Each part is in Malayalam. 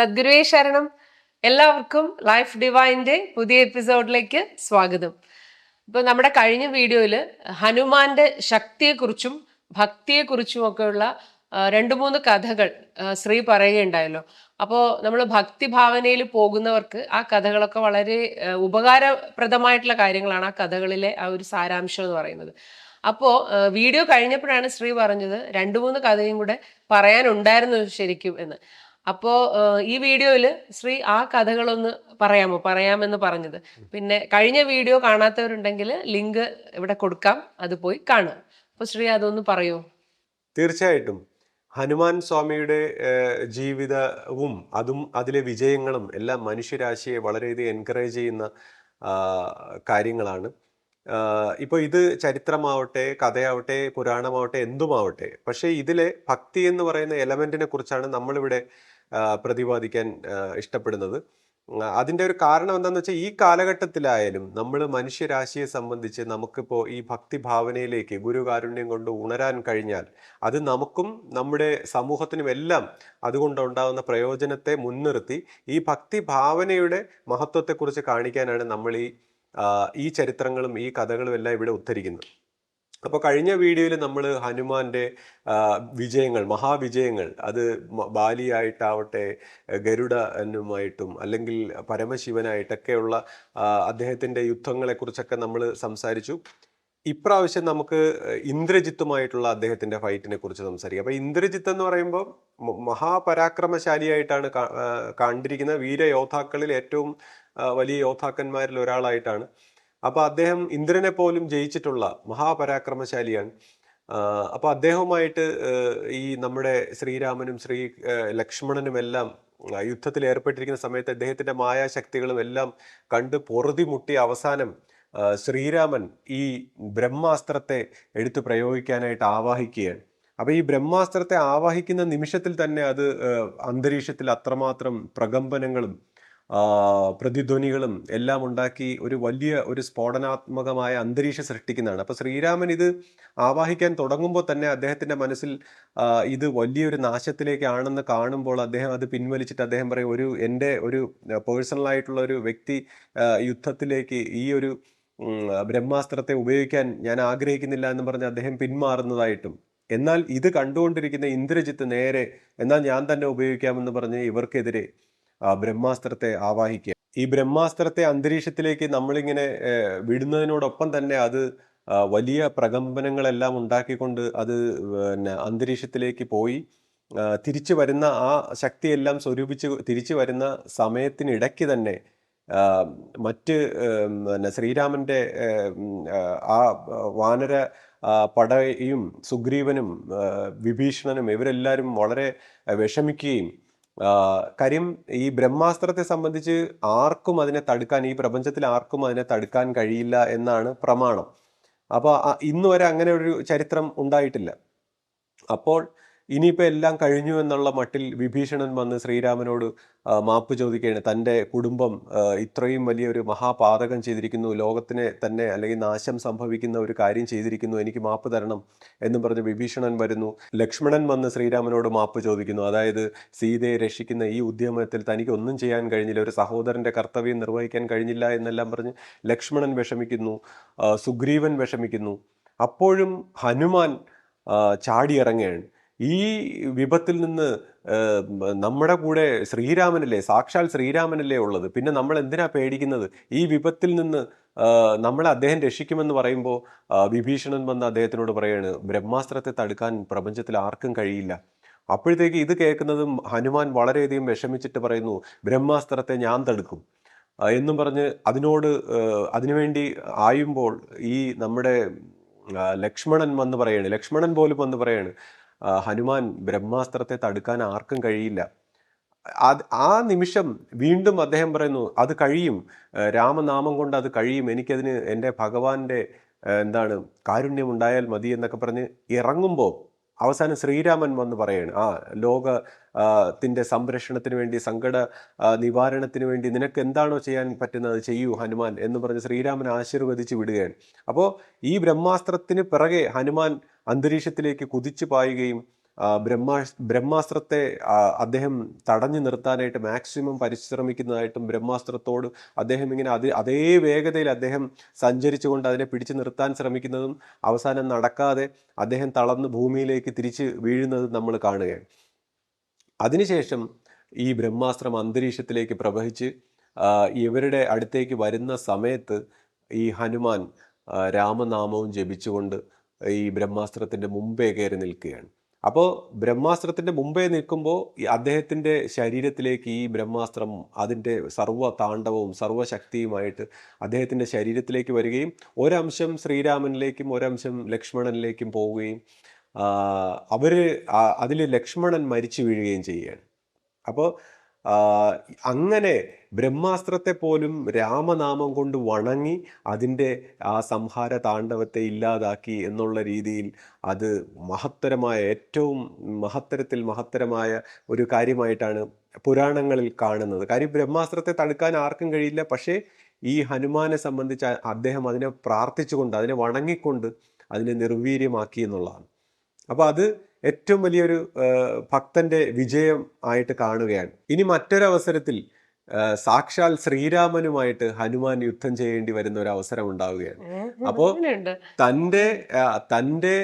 സദ്ഗുരുവേ ശരണം. എല്ലാവർക്കും ലൈഫ് ഡിവൈന്റെ പുതിയ എപ്പിസോഡിലേക്ക് സ്വാഗതം. ഇപ്പോൾ നമ്മുടെ കഴിഞ്ഞ വീഡിയോയിൽ ഹനുമാന്റെ ശക്തിയെക്കുറിച്ചും ഭക്തിയെക്കുറിച്ചും ഒക്കെയുള്ള രണ്ട് മൂന്ന് കഥകൾ ശ്രീ പറയുകയുണ്ടായല്ലോ. അപ്പോൾ നമ്മൾ ഭക്തിഭാവനയിൽ പോകുന്നവർക്ക് ആ കഥകളൊക്കെ വളരെ ഉപകാരപ്രദമായിട്ടുള്ള കാര്യങ്ങളാണ് ആ കഥകളിലെ ആ ഒരു സാരാംശം എന്ന് പറയുന്നത്. അപ്പോൾ വീഡിയോ കഴിഞ്ഞപ്പോഴാണ് ശ്രീ പറഞ്ഞത് രണ്ട് മൂന്ന് കഥയും കൂടെ പറയാനുണ്ടായിരുന്നു ശരിക്കും എന്ന്. അപ്പോൾ ഈ വീഡിയോയിൽ ശ്രീ ആ കഥകളൊന്ന് പറയാമോ? പറയാമെന്ന് പറഞ്ഞത്. പിന്നെ കഴിഞ്ഞ വീഡിയോ കാണാത്തവരുണ്ടെങ്കിൽ ലിങ്ക് ഇവിടെ കൊടുക്കാം. അത് പോയി കാണുക അപ്പോൾ ശ്രീ അതൊന്ന് പറയൂ? തീർച്ചയായിട്ടും. ഹനുമാൻ സ്വാമിയുടെ ജീവിതവും അതും അതിലെ വിജയങ്ങളും എല്ലാം മനുഷ്യരാശിയെ വളരെയധികം എൻകറേജ് ചെയ്യുന്ന കാര്യങ്ങളാണ്. ഇപ്പോൾ ഇത് ചരിത്രമാവട്ടെ കഥയാവട്ടെ പുരാണമാവട്ടെ എന്തുമാവട്ടെ. പക്ഷേ ഇതിലെ ഭക്തി എന്ന് പറയുന്ന എലമെന്റിനെ കുറിച്ചാണ് നമ്മളിവിടെ പ്രതിപാദിക്കാൻ ഇഷ്ടപ്പെടുന്നത്. അതിന്റെ ഒരു കാരണം എന്താണെന്ന് വെച്ചാൽ ഈ കാലഘട്ടത്തിലായാലും നമ്മൾ മനുഷ്യരാശിയെ സംബന്ധിച്ച് നമുക്കിപ്പോൾ ഈ ഭക്തി ഭാവനയിലേക്ക് ഗുരുകാരുണ്യം കൊണ്ട് ഉണരാൻ കഴിഞ്ഞാൽ അത് നമുക്കും നമ്മുടെ സമൂഹത്തിനും എല്ലാം അതുകൊണ്ടുണ്ടാകുന്ന പ്രയോജനത്തെ മുൻനിർത്തി ഈ ഭക്തി ഭാവനയുടെ മഹത്വത്തെക്കുറിച്ച് കാണിക്കാനാണ് നമ്മൾ ഈ ഈ ചരിത്രങ്ങളും ഈ കഥകളും എല്ലാം ഇവിടെ ഉദ്ധരിക്കുന്നത്. അപ്പോൾ കഴിഞ്ഞ വീഡിയോയിൽ നമ്മൾ ഹനുമാന്റെ വിജയങ്ങൾ മഹാവിജയങ്ങൾ അത് ബാലിയായിട്ടാവട്ടെ ഗരുഡനുമായിട്ടും അല്ലെങ്കിൽ പരമശിവനായിട്ടൊക്കെയുള്ള അദ്ദേഹത്തിന്റെ യുദ്ധങ്ങളെക്കുറിച്ചൊക്കെ നമ്മൾ സംസാരിച്ചു. ഇപ്രാവശ്യം നമുക്ക് ഇന്ദ്രജിത്തുമായിട്ടുള്ള അദ്ദേഹത്തിന്റെ ഫൈറ്റിനെ കുറിച്ച് സംസാരിക്കാം. അപ്പൊ ഇന്ദ്രജിത്ത് എന്ന് പറയുമ്പോൾ മഹാപരാക്രമശാലിയായിട്ടാണ് കണ്ടിരിക്കുന്ന വീരയോദ്ധാക്കളിൽ ഏറ്റവും വലിയ യോദ്ധാക്കന്മാരിൽ ഒരാളായിട്ടാണ്. അപ്പൊ അദ്ദേഹം ഇന്ദ്രനെ പോലും ജയിച്ചിട്ടുള്ള മഹാപരാക്രമശാലിയാണ്. അപ്പോൾ അപ്പൊ അദ്ദേഹവുമായിട്ട് ഈ നമ്മുടെ ശ്രീരാമനും ശ്രീ ലക്ഷ്മണനും എല്ലാം യുദ്ധത്തിൽ ഏർപ്പെട്ടിരിക്കുന്ന സമയത്ത് അദ്ദേഹത്തിന്റെ മായാശക്തികളും എല്ലാം കണ്ട് പൊറുതി മുട്ടി അവസാനം ശ്രീരാമൻ ഈ ബ്രഹ്മാസ്ത്രത്തെ എടുത്തു പ്രയോഗിക്കാനായിട്ട് ആവാഹിക്കുകയാണ്. അപ്പോൾ ഈ ബ്രഹ്മാസ്ത്രത്തെ ആവാഹിക്കുന്ന നിമിഷത്തിൽ തന്നെ അത് അന്തരീക്ഷത്തിൽ അത്രമാത്രം പ്രകമ്പനങ്ങളും പ്രതിധ്വനികളും എല്ലാം ഉണ്ടാക്കി ഒരു വലിയ ഒരു സ്ഫോടനാത്മകമായ അന്തരീക്ഷം സൃഷ്ടിക്കുന്നതാണ്. അപ്പോൾ ശ്രീരാമൻ ഇത് ആവാഹിക്കാൻ തുടങ്ങുമ്പോൾ തന്നെ അദ്ദേഹത്തിന്റെ മനസ്സിൽ ഇത് വലിയൊരു നാശത്തിലേക്കാണെന്ന് കാണുമ്പോൾ അദ്ദേഹം അത് പിൻവലിച്ചിട്ട് അദ്ദേഹം പറയും ഒരു എന്റെ ഒരു പേഴ്സണലായിട്ടുള്ള ഒരു വ്യക്തി യുദ്ധത്തിലേക്ക് ഈ ഒരു ബ്രഹ്മാസ്ത്രത്തെ ഉപയോഗിക്കാൻ ഞാൻ ആഗ്രഹിക്കുന്നില്ല എന്ന് പറഞ്ഞ് അദ്ദേഹം പിന്മാറുന്നതായിട്ടും എന്നാൽ ഇത് കണ്ടുകൊണ്ടിരിക്കുന്ന ഇന്ദ്രജിത്ത് നേരെ എന്നാൽ ഞാൻ തന്നെ ഉപയോഗിക്കാമെന്ന് പറഞ്ഞ് ഇവർക്കെതിരെ ബ്രഹ്മാസ്ത്രത്തെ ആവാഹിക്കുക. ഈ ബ്രഹ്മാസ്ത്രത്തെ അന്തരീക്ഷത്തിലേക്ക് നമ്മളിങ്ങനെ വിടുന്നതിനോടൊപ്പം തന്നെ അത് വലിയ പ്രകമ്പനങ്ങളെല്ലാം ഉണ്ടാക്കിക്കൊണ്ട് അത് പിന്നെ അന്തരീക്ഷത്തിലേക്ക് പോയി തിരിച്ചു വരുന്ന ആ ശക്തിയെല്ലാം സ്വരൂപിച്ച് തിരിച്ചു വരുന്ന സമയത്തിനിടയ്ക്ക് തന്നെ മറ്റ് പിന്നെ ശ്രീരാമന്റെ ആ, വാനര പടയും സുഗ്രീവനും വിഭീഷണനും ഇവരെല്ലാവരും വളരെ വിഷമിക്കുകയും കാര്യം ഈ ബ്രഹ്മാസ്ത്രത്തെ സംബന്ധിച്ച് ആർക്കും അതിനെ തടുക്കാൻ ഈ പ്രപഞ്ചത്തിൽ ആർക്കും അതിനെ തടുക്കാൻ കഴിയില്ല എന്നാണ് പ്രമാണം. അപ്പോൾ ഇന്നുവരെ അങ്ങനെ ഒരു ചരിത്രം ഉണ്ടായിട്ടില്ല. അപ്പോൾ ഇനിയിപ്പോൾ എല്ലാം കഴിഞ്ഞു എന്നുള്ള മട്ടിൽ വിഭീഷണൻ വന്ന് ശ്രീരാമനോട് മാപ്പ് ചോദിക്കുകയാണ്. തന്റെ കുടുംബം ഇത്രയും വലിയൊരു മഹാപാതകം ചെയ്തിരിക്കുന്നു ലോകത്തിനെ തന്നെ അല്ലെങ്കിൽ നാശം സംഭവിക്കുന്ന ഒരു കാര്യം ചെയ്തിരിക്കുന്നു എനിക്ക് മാപ്പ് തരണം എന്ന് പറഞ്ഞ് വിഭീഷണൻ വരുന്നു. ലക്ഷ്മണൻ വന്ന് ശ്രീരാമനോട് മാപ്പ് ചോദിക്കുന്നു. അതായത് സീതയെ രക്ഷിക്കുന്ന ഈ ഉദ്യമത്തിൽ തനിക്ക് ഒന്നും ചെയ്യാൻ കഴിഞ്ഞില്ല ഒരു സഹോദരന്റെ കർത്തവ്യം നിർവഹിക്കാൻ കഴിഞ്ഞില്ല എന്നെല്ലാം പറഞ്ഞ് ലക്ഷ്മണൻ വിഷമിക്കുന്നു സുഗ്രീവൻ വിഷമിക്കുന്നു. അപ്പോഴും ഹനുമാൻ ചാടിയിറങ്ങുകയാണ്. ഈ വിപത്തിൽ നിന്ന് നമ്മുടെ കൂടെ ശ്രീരാമനല്ലേ സാക്ഷാൽ ശ്രീരാമനല്ലേ ഉള്ളത്? പിന്നെ നമ്മൾ എന്തിനാ പേടിക്കുന്നത്? ഈ വിപത്തിൽ നിന്ന് നമ്മളെ അദ്ദേഹം രക്ഷിക്കുമെന്ന് പറയുമ്പോൾ വിഭീഷണൻ വന്ന് അദ്ദേഹത്തിനോട് പറയാണ് ബ്രഹ്മാസ്ത്രത്തെ തടുക്കാൻ പ്രപഞ്ചത്തിൽ ആർക്കും കഴിയില്ല. അപ്പോഴത്തേക്ക് ഇത് കേൾക്കുന്നതും ഹനുമാൻ വളരെയധികം വിഷമിച്ചിട്ട് പറയുന്നു ബ്രഹ്മാസ്ത്രത്തെ ഞാൻ തടുക്കും. എന്നും പറഞ്ഞ് അതിനോട് അതിനുവേണ്ടി ആയുമ്പോൾ ഈ നമ്മുടെ ലക്ഷ്മണൻ വന്ന് പറയാണ് ലക്ഷ്മണൻ പോലും വന്ന് പറയാണ് ഹനുമാൻ ബ്രഹ്മാസ്ത്രത്തെ തടുക്കാൻ ആർക്കും കഴിയില്ല. ആ നിമിഷം വീണ്ടും അദ്ദേഹം പറയുന്നു അത് കഴിയും. രാമനാമം കൊണ്ട് അത് കഴിയും. എനിക്കതിന് എന്റെ ഭഗവാന്റെ എന്താണ് കാരുണ്യം ഉണ്ടായാൽ മതി എന്നൊക്കെ പറഞ്ഞ് ഇറങ്ങുമ്പോൾ അവസാനം ശ്രീരാമൻ വന്ന് പറയാണ് ആ ലോക ത്തിന്റെ സംരക്ഷണത്തിന് വേണ്ടി സങ്കട നിവാരണത്തിന് വേണ്ടി നിനക്ക് എന്താണോ ചെയ്യാൻ പറ്റുന്നത് ചെയ്യൂ ഹനുമാൻ എന്ന് പറഞ്ഞ് ശ്രീരാമൻ ആശീർവദിച്ച് വിടുകയാണ്. അപ്പോൾ ഈ ബ്രഹ്മാസ്ത്രത്തിന് പിറകെ ഹനുമാൻ അന്തരീക്ഷത്തിലേക്ക് കുതിച്ചു പായുകയും ബ്രഹ്മാ ബ്രഹ്മാസ്ത്രത്തെ അദ്ദേഹം തടഞ്ഞു നിർത്താനായിട്ട് മാക്സിമം പരിശ്രമിക്കുന്നതായിട്ടും ബ്രഹ്മാസ്ത്രത്തോട് അദ്ദേഹം ഇങ്ങനെ അത് അതേ വേഗതയിൽ അദ്ദേഹം സഞ്ചരിച്ചുകൊണ്ട് അതിനെ പിടിച്ചു നിർത്താൻ ശ്രമിക്കുന്നതും അവസാനം നടക്കാതെ അദ്ദേഹം തളർന്ന് ഭൂമിയിലേക്ക് തിരിച്ച് വീഴുന്നതും നമ്മൾ കാണുകയാണ്. അതിനുശേഷം ഈ ബ്രഹ്മാസ്ത്രം അന്തരീക്ഷത്തിലേക്ക് പ്രവഹിച്ച് ഇവരുടെ അടുത്തേക്ക് വരുന്ന സമയത്ത് ഈ ഹനുമാൻ രാമനാമവും ജപിച്ചുകൊണ്ട് ഈ ബ്രഹ്മാസ്ത്രത്തിന്റെ മുമ്പേ കയറി നിൽക്കുകയാണ്. അപ്പോൾ ബ്രഹ്മാസ്ത്രത്തിന്റെ മുമ്പേ നിൽക്കുമ്പോൾ അദ്ദേഹത്തിന്റെ ശരീരത്തിലേക്ക് ഈ ബ്രഹ്മാസ്ത്രം അതിന്റെ സർവ താണ്ഡവവും സർവശക്തിയുമായിട്ട് അദ്ദേഹത്തിന്റെ ശരീരത്തിലേക്ക് വരികയും ഒരംശം ശ്രീരാമനിലേക്കും ഒരംശം ലക്ഷ്മണനിലേക്കും പോവുകയും അവർ അതിൽ ലക്ഷ്മണൻ മരിച്ചു വീഴുകയും ചെയ്യുകയാണ്. അപ്പോൾ അങ്ങനെ ബ്രഹ്മാസ്ത്രത്തെ പോലും രാമനാമം കൊണ്ട് വണങ്ങി അതിന്റെ ആ സംഹാര താണ്ഡവത്തെ ഇല്ലാതാക്കി എന്നുള്ള രീതിയിൽ അത് മഹത്തരമായ ഏറ്റവും മഹത്തരത്തിൽ മഹത്തരമായ ഒരു കാര്യമായിട്ടാണ് പുരാണങ്ങളിൽ കാണുന്നത്. കാര്യം ബ്രഹ്മാസ്ത്രത്തെ തടുക്കാൻ ആർക്കും കഴിയില്ല. പക്ഷേ ഈ ഹനുമാനെ സംബന്ധിച്ച് അദ്ദേഹം അതിനെ പ്രാർത്ഥിച്ചുകൊണ്ട് അതിനെ വണങ്ങിക്കൊണ്ട് അതിനെ നിർവീര്യമാക്കി എന്നുള്ളതാണ്. അപ്പോൾ അത് ഏറ്റവും വലിയൊരു ഭക്തന്റെ വിജയം ആയിട്ട് കാണുകയാണ്. ഇനി മറ്റൊരവസരത്തിൽ സാക്ഷാൽ ശ്രീരാമനുമായിട്ട് ഹനുമാൻ യുദ്ധം ചെയ്യേണ്ടി വരുന്ന ഒരു അവസരം ഉണ്ടാവുകയാണ്. അപ്പോ തന്റെ തന്റെ തന്റെ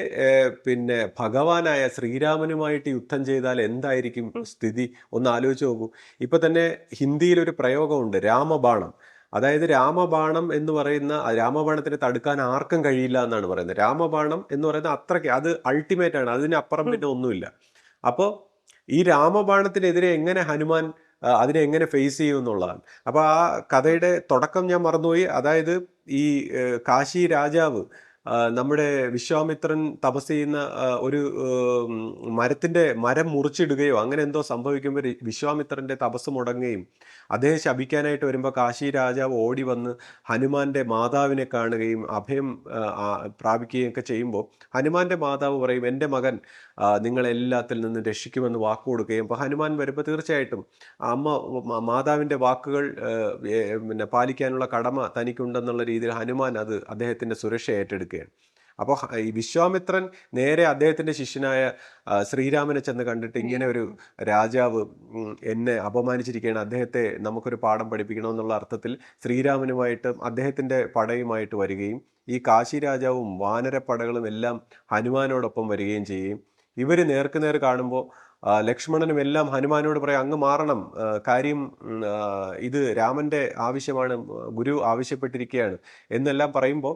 പിന്നെ ഭഗവാനായ ശ്രീരാമനുമായിട്ട് യുദ്ധം ചെയ്താൽ എന്തായിരിക്കും സ്ഥിതി? ഒന്ന് ആലോചിച്ച് നോക്കൂ. ഇപ്പൊ തന്നെ ഹിന്ദിയിൽ ഒരു പ്രയോഗമുണ്ട് രാമബാണം. അതായത് രാമബാണം എന്ന് പറയുന്ന രാമബാണത്തിനെ തടുക്കാൻ ആർക്കും കഴിയില്ല എന്നാണ് പറയുന്നത്. രാമബാണം എന്ന് പറയുന്നത് അത്രയ്ക്ക് അത് അൾട്ടിമേറ്റ് ആണ്. അതിനപ്പുറം പിന്നെ ഒന്നുമില്ല. അപ്പോൾ ഈ രാമബാണത്തിനെതിരെ എങ്ങനെ ഹനുമാൻ അതിനെ എങ്ങനെ ഫേസ് ചെയ്യും എന്നുള്ളതാണ്. അപ്പോൾ ആ കഥയുടെ തുടക്കം ഞാൻ മറന്നുപോയി. അതായത് ഈ കാശി രാജാവ് നമ്മുടെ വിശ്വാമിത്രൻ തപസ് ചെയ്യുന്ന ഒരു മരത്തിന്റെ മരം മുറിച്ചിടുകയോ അങ്ങനെ എന്തോ സംഭവിക്കുമ്പോൾ വിശ്വാമിത്രന്റെ തപസ് മുടങ്ങുകയും അദ്ദേഹം ശപിക്കാനായിട്ട് വരുമ്പോൾ കാശി രാജാവ് ഓടി വന്ന് ഹനുമാന്റെ മാതാവിനെ കാണുകയും അഭയം പ്രാപിക്കുകയും ഒക്കെ ചെയ്യുമ്പോൾ ഹനുമാന്റെ മാതാവ് പറയും എന്റെ മകൻ നിങ്ങളെല്ലാത്തിൽ നിന്ന് രക്ഷിക്കുമെന്ന് വാക്ക് കൊടുക്കുകയും അപ്പോൾ ഹനുമാൻ വരുമ്പോൾ തീർച്ചയായിട്ടും അമ്മ മാതാവിന്റെ വാക്കുകൾ പിന്നെ പാലിക്കാനുള്ള കടമ തനിക്കുണ്ടെന്നുള്ള രീതിയിൽ ഹനുമാൻ അത് അദ്ദേഹത്തിന്റെ സുരക്ഷ ഏറ്റെടുക്കുകയാണ്. അപ്പോൾ ഈ വിശ്വാമിത്രൻ നേരെ അദ്ദേഹത്തിന്റെ ശിഷ്യനായ ശ്രീരാമനെ ചെന്ന് കണ്ടിട്ട് ഇങ്ങനെ ഒരു രാജാവ് എന്നെ അപമാനിച്ചിരിക്കുകയാണ്. അദ്ദേഹത്തെ നമുക്കൊരു പാഠം പഠിപ്പിക്കണമെന്നുള്ള അർത്ഥത്തിൽ ശ്രീരാമനുമായിട്ട് അദ്ദേഹത്തിന്റെ പടയുമായിട്ട് വരികയും ഈ കാശി രാജാവും വാനരപ്പടകളും എല്ലാം ഹനുമാനോടൊപ്പം വരികയും ചെയ്യുകയും ഇവർ നേർക്കുനേർ കാണുമ്പോൾ ലക്ഷ്മണനും എല്ലാം ഹനുമാനോട് പറയാം അങ്ങ് മാറണം. കാര്യം ഇത് രാമന്റെ ആവശ്യമാണ് ഗുരു ആവശ്യപ്പെട്ടിരിക്കുകയാണ് എന്നെല്ലാം പറയുമ്പോൾ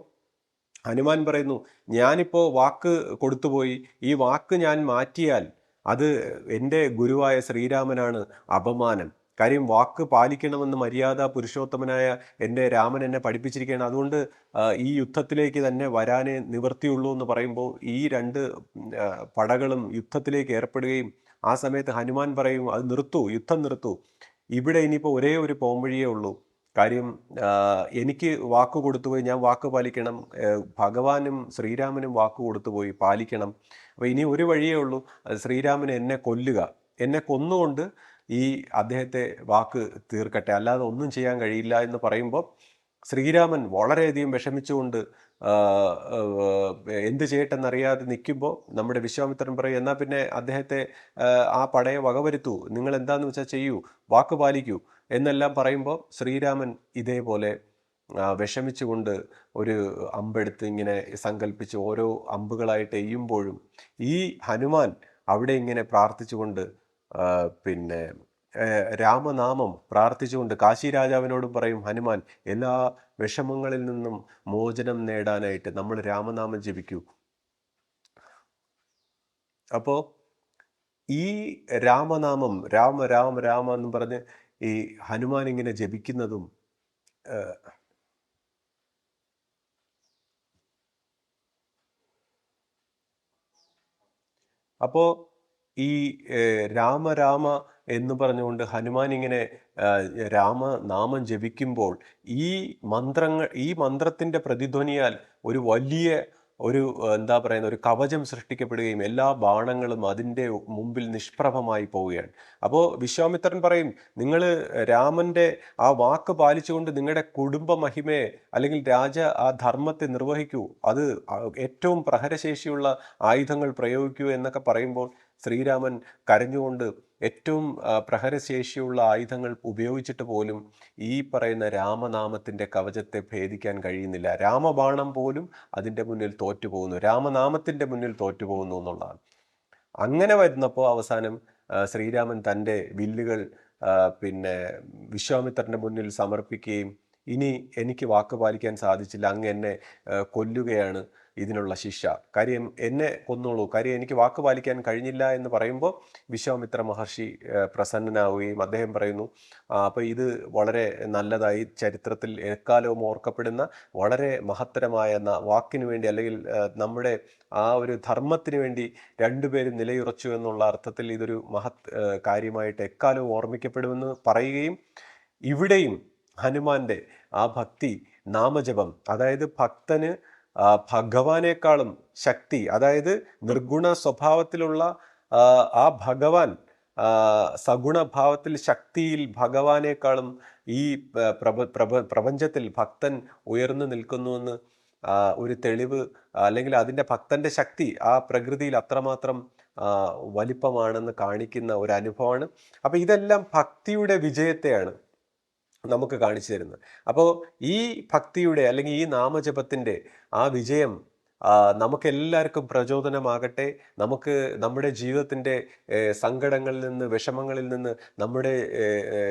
ഹനുമാൻ പറയുന്നു ഞാനിപ്പോൾ വാക്ക് കൊടുത്തുപോയി. ഈ വാക്ക് ഞാൻ മാറ്റിയാൽ അത് എന്റെ ഗുരുവായ ശ്രീരാമനാണ് അപമാനം. കാര്യം വാക്ക് പാലിക്കണമെന്ന് മര്യാദ പുരുഷോത്തമനായ എന്റെ രാമൻ എന്നെ പഠിപ്പിച്ചിരിക്കുകയാണ്. അതുകൊണ്ട് ഈ യുദ്ധത്തിലേക്ക് തന്നെ വരാനേ നിവൃത്തിയുള്ളൂ എന്ന് പറയുമ്പോൾ ഈ രണ്ട് പടകളും യുദ്ധത്തിലേക്ക് ഏർപ്പെടുകയും ആ സമയത്ത് ഹനുമാൻ പറയും അത് നിർത്തൂ യുദ്ധം നിർത്തൂ. ഇവിടെ ഇനിയിപ്പോൾ ഒരേ ഒരു പോംവഴിയേ ഉള്ളൂ. കാര്യം എനിക്ക് വാക്ക് കൊടുത്തുപോയി ഞാൻ വാക്ക് പാലിക്കണം. ഭഗവാനും ശ്രീരാമനും വാക്ക് കൊടുത്തുപോയി പാലിക്കണം. അപ്പോൾ ഇനി ഒരു വഴിയേ ഉള്ളൂ. ശ്രീരാമൻ എന്നെ കൊല്ലുക. എന്നെ കൊന്നുകൊണ്ട് ഈ അദ്ദേഹത്തെ വാക്ക് തീർക്കട്ടെ. അല്ലാതെ ഒന്നും ചെയ്യാൻ കഴിയില്ല എന്ന് പറയുമ്പോൾ ശ്രീരാമൻ വളരെയധികം വിഷമിച്ചുകൊണ്ട് എന്ത് ചെയ്യട്ടെന്നറിയാതെ നിൽക്കുമ്പോൾ നമ്മുടെ വിശ്വാമിത്രൻ പറയും എന്നാൽ പിന്നെ അദ്ദേഹത്തെ ആ, പടയെ വകവരുത്തൂ. നിങ്ങൾ എന്താന്ന് വെച്ചാൽ ചെയ്യൂ. വാക്ക് പാലിക്കൂ. എന്നെല്ലാം പറയുമ്പോൾ ശ്രീരാമൻ ഇതേപോലെ വിഷമിച്ചുകൊണ്ട് ഒരു അമ്പെടുത്ത് ഇങ്ങനെ സങ്കല്പിച്ച് ഓരോ അമ്പുകളായിട്ട് എയ്യുമ്പോഴും ഈ ഹനുമാൻ അവിടെ ഇങ്ങനെ പ്രാർത്ഥിച്ചുകൊണ്ട് പിന്നെ രാമനാമം പ്രാർത്ഥിച്ചുകൊണ്ട് കാശി രാജാവിനോടും പറയും ഹനുമാൻ എല്ലാ വിഷമങ്ങളിൽ നിന്നും മോചനം നേടാനായിട്ട് നമ്മൾ രാമനാമം ജപിക്കൂ. അപ്പോൾ ഈ രാമനാമം രാമ രാമ രാമ എന്ന് പറഞ്ഞ് ഈ ഹനുമാൻ ഇങ്ങനെ ജപിക്കുന്നതും അപ്പോൾ ഈ രാമ രാമ എന്ന് പറഞ്ഞുകൊണ്ട് ഹനുമാൻ ഇങ്ങനെ രാമനാമം ജപിക്കുമ്പോൾ ഈ മന്ത്രങ്ങൾ ഈ മന്ത്രത്തിന്റെ പ്രതിധ്വനിയാൽ ഒരു വലിയ ഒരു എന്താ പറയുന്ന ഒരു കവചം സൃഷ്ടിക്കപ്പെടുകയും എല്ലാ ബാണങ്ങളും അതിന്റെ മുമ്പിൽ നിഷ്പ്രഭമായി പോവുകയാണ്. അപ്പോൾ വിശ്വാമിത്രൻ പറയും നിങ്ങൾ രാമന്റെ ആ വാക്ക് പാലിച്ചുകൊണ്ട് നിങ്ങളുടെ കുടുംബ മഹിമയെ അല്ലെങ്കിൽ രാജ ആ ധർമ്മത്തെ നിർവഹിക്കൂ. അത് ഏറ്റവും പ്രഹരശേഷിയുള്ള ആയുധങ്ങൾ പ്രയോഗിക്കൂ എന്നൊക്കെ പറയുമ്പോൾ ശ്രീരാമൻ കരഞ്ഞുകൊണ്ട് ഏറ്റവും പ്രഹരശേഷിയുള്ള ആയുധങ്ങൾ ഉപയോഗിച്ചിട്ട് പോലും ഈ പറയുന്ന രാമനാമത്തിന്റെ കവചത്തെ ഭേദിക്കാൻ കഴിയുന്നില്ല. രാമബാണം പോലും അതിന്റെ മുന്നിൽ തോറ്റുപോകുന്നു. രാമനാമത്തിന്റെ മുന്നിൽ തോറ്റുപോകുന്നു എന്നുള്ളതാണ്. അങ്ങനെ വരുന്നപ്പോൾ അവസാനം ശ്രീരാമൻ തന്റെ വില്ലുകൾ പിന്നെ വിശ്വാമിത്രന്റെ മുന്നിൽ സമർപ്പിക്കുകയും ഇനി എനിക്ക് വാക്ക് പാലിക്കാൻ സാധിച്ചില്ല. അങ്ങ് എന്നെ കൊല്ലുകയാണ്. ഇതിനുള്ള ശിക്ഷ. കാര്യം എന്നെ കൊന്നോളൂ. കാര്യം എനിക്ക് വാക്ക് പാലിക്കാൻ കഴിഞ്ഞില്ല എന്ന് പറയുമ്പോൾ വിശ്വാമിത്ര മഹർഷി പ്രസന്നനാവുകയും അദ്ദേഹം പറയുന്നു അപ്പോൾ ഇത് വളരെ നല്ലതായി ചരിത്രത്തിൽ എക്കാലവും ഓർക്കപ്പെടുന്ന വളരെ മഹത്തരമായ വാക്കിന് വേണ്ടി അല്ലെങ്കിൽ നമ്മുടെ ആ ഒരു ധർമ്മത്തിന് വേണ്ടി രണ്ടുപേരും നിലയുറച്ചു എന്നുള്ള അർത്ഥത്തിൽ ഇതൊരു മഹത് കാര്യമായിട്ട് എക്കാലവും ഓർമ്മിക്കപ്പെടുമെന്ന് പറയുകയും ഇവിടെയും ഹനുമാന്റെ ആ ഭക്തി നാമജപം അതായത് ഭക്തന് ഭഗവാനേക്കാളും ശക്തി അതായത് നിർഗുണ സ്വഭാവത്തിലുള്ള ആ, ഭഗവാൻ സഗുണഭാവത്തിൽ ശക്തിയിൽ ഭഗവാനേക്കാളും ഈ പ്രപ പ്രപ പ്രപഞ്ചത്തിൽ ഭക്തൻ ഉയർന്നു നിൽക്കുന്നുവെന്ന് ഒരു തെളിവ് അല്ലെങ്കിൽ അതിന്റെ ഭക്തന്റെ ശക്തി ആ പ്രകൃതിയിൽ അത്രമാത്രം വലിപ്പമാണെന്ന് കാണിക്കുന്ന ഒരു അനുഭവമാണ്. അപ്പം ഇതെല്ലാം ഭക്തിയുടെ വിജയത്തെയാണ് നമുക്ക് കാണിച്ചു തരുന്നത്. അപ്പോൾ ഈ ഭക്തിയുടെ അല്ലെങ്കിൽ ഈ നാമജപത്തിന്റെ ആ വിജയം നമുക്കെല്ലാവർക്കും പ്രചോദനമാകട്ടെ. നമുക്ക് നമ്മുടെ ജീവിതത്തിന്റെ സങ്കടങ്ങളിൽ നിന്ന് വിഷമങ്ങളിൽ നിന്ന് നമ്മുടെ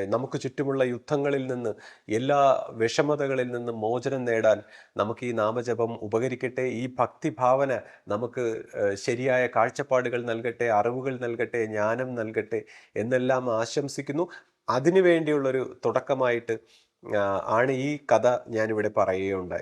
നമുക്ക് ചുറ്റുമുള്ള യുദ്ധങ്ങളിൽ നിന്ന് എല്ലാ വിഷമതകളിൽ നിന്ന് മോചനം നേടാൻ നമുക്ക് ഈ നാമജപം ഉപകരിക്കട്ടെ. ഈ ഭക്തിഭാവന നമുക്ക് ശരിയായ കാഴ്ചപ്പാടുകൾ നൽകട്ടെ അറിവുകൾ നൽകട്ടെ ജ്ഞാനം നൽകട്ടെ എന്നെല്ലാം ആശംസിക്കുന്നു. അതിനു വേണ്ടിയുള്ളൊരു തുടക്കമായിട്ട് ആണ് ഈ കഥ ഞാനിവിടെ പറയുകയുണ്ടായത്.